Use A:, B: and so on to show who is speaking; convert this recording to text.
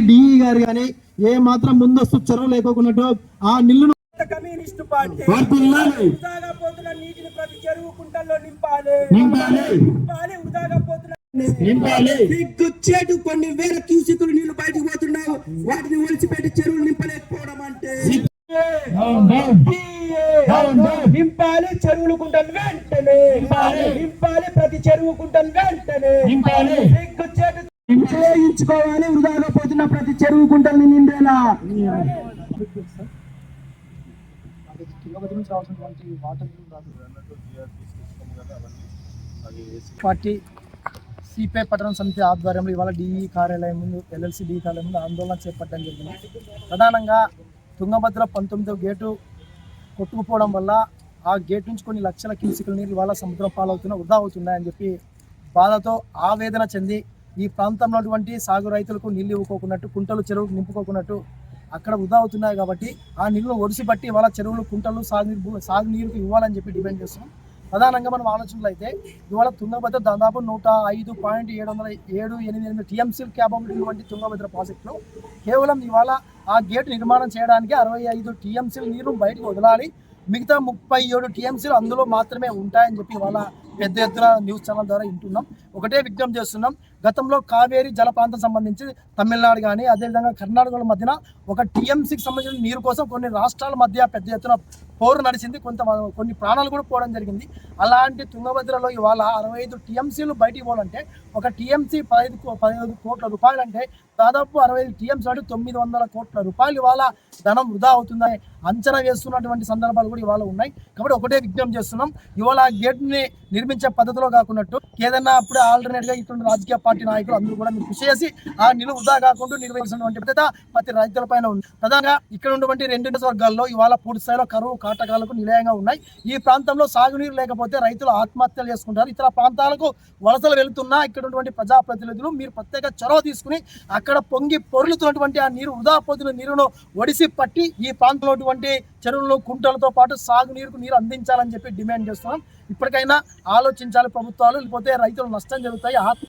A: DE గారు కానీ ఏ మాత్రం ముందస్తు చొరవ లేకోకున్నట్టు ఆ నిల్లును
B: భారత కమ్యూనిస్ట్ పార్టీ.
A: వర్ధిల్లాలి.
B: వృధాగా పోతున్న నీటిని ప్రతి చెరువు కుంటల్లో నింపాలి.
A: నింపాలి.
B: నింపాలి వృధాగా పోతున్న
A: నింపాలి.
B: సిగ్గుచ్చేటు కొన్ని వేల క్యూసికులు నీళ్ళు బయటకు పోతున్నావు. వాటిని ఒలిచిపెట్టి చెరువులు నింపలేకపోవడం అంటే. నింపాలి చెరువులు కుంటలు వెంటనే. నింపాలి ప్రతి చెరువు కుంటలు వెంటనే ఉపయోగించుకోవాలి వృధాగా పోతున్న ప్రతి చెరువు కుంటల్ని నిండేలా
C: పార్టీ సిపిఐ పట్టణ సమితి ఆధ్వర్యంలో ఇవాళ డిఈ కార్యాలయం ముందు ఎల్ఎల్సి డిఈ కార్యాలయం ముందు ఆందోళన చేపట్టడం జరిగింది. ప్రధానంగా తుంగభద్ర పంతొమ్మిదో గేటు కొట్టుకుపోవడం వల్ల ఆ గేట్ నుంచి కొన్ని లక్షల క్యూసికల్ నీళ్ళు వాళ్ళ సముద్రం పాలవుతున్నా వృధా అవుతున్నాయని చెప్పి బాధతో ఆవేదన చెంది ఈ ప్రాంతంలో ఉన్నటువంటి సాగు రైతులకు నీళ్ళు ఇవ్వకోకున్నట్టు కుంటలు చెరువులు నింపుకోకున్నట్టు అక్కడ వృధా అవుతున్నాయి కాబట్టి ఆ నీళ్ళు ఒడిసి బట్టి వాళ్ళ చెరువులు కుంటలు సాగునీరు సాగునీరుకు ఇవ్వాలని చెప్పి డిమాండ్ చేస్తున్నాం. ప్రధానంగా మనం ఆలోచనలు అయితే ఇవాళ తుంగభద్ర దాదాపు నూట ఐదు పాయింట్ ఏడు వందల ఏడు ఎనిమిది ఎనిమిది టీఎంసీలు క్యాపబిలిటీ వంటి తుంగభద్ర ప్రాజెక్టులో కేవలం ఇవాళ ఆ గేట్ నిర్మాణం చేయడానికి అరవై ఐదు టీఎంసీల నీరు బయటకు వదలాలి. మిగతా ముప్పై ఏడు టీఎంసీలు అందులో మాత్రమే ఉంటాయని చెప్పి ఇవాళ పెద్ద ఎత్తున న్యూస్ ఛానల్ ద్వారా వింటున్నాం. ఒకటే విజ్ఞప్తి చేస్తున్నాం. గతంలో కావేరీ జల ప్రాంతం సంబంధించి తమిళనాడు కానీ అదేవిధంగా కర్ణాటకల మధ్యన ఒక టీఎంసీకి సంబంధించిన నీరు కోసం కొన్ని రాష్ట్రాల మధ్య పెద్ద ఎత్తున పోరు నడిచింది. కొంత కొన్ని ప్రాణాలు కూడా పోవడం జరిగింది. అలాంటి తుంగభద్రలో ఇవాళ అరవై ఐదు టీఎంసీలు బయటికి పోవాలంటే ఒక టీఎంసీ పదహైదు కో- పదిహేను కోట్ల రూపాయలు అంటే దాదాపు అరవై ఐదు టీఎంసీ అంటే తొమ్మిది వందల కోట్ల రూపాయలు ఇవాళ ధనం వృధా అవుతుందని అంచనా వేస్తున్నటువంటి సందర్భాలు కూడా ఇవాళ ఉన్నాయి. కాబట్టి ఒకటే విజ్ఞప్తి చేస్తున్నాం. ఇవాళ గేట్ని గేట్ని నిర్మించే పద్ధతిలో కాకున్నట్టు ఏదైనా అప్పుడు ఆల్టర్నేట్గా ఇటువంటి రాజకీయ పార్టీ నాయకులు అందరూ కూడా మీరు కృషి చేసి ఆ నిలువ వృధా కాకుండా నిర్వహించినటువంటి బాధ్యత ప్రతి రైతుల పైన ఉంది. ప్రధానంగా ఇక్కడ ఉన్నటువంటి రెండు వర్గాల్లో ఇవాళ పూర్తి స్థాయిలో కరువు కాటకాలకు నిలయంగా ఉన్నాయి. ఈ ప్రాంతంలో సాగునీరు లేకపోతే రైతులు ఆత్మహత్యలు చేసుకుంటారు. ఇతర ప్రాంతాలకు వలసలు వెళుతున్నా ఇక్కడ ఉన్నటువంటి ప్రజాప్రతినిధులు మీరు ప్రత్యేక చొరవ తీసుకుని అక్కడ పొంగి పొరులుతున్నటువంటి ఆ నీరు వృధా పోతున్న నీరును ఒడిసి పట్టి ఈ ప్రాంతంలో చెరువుల్లో కుంటలతో పాటు సాగునీరుకు నీరు అందించాలని చెప్పి డిమాండ్ చేస్తున్నాం. ఇప్పటికైనా ఆలోచించాలి ప్రభుత్వాలు లేకపోతే రైతులు నష్టం జరుగుతాయి. ఆత్మ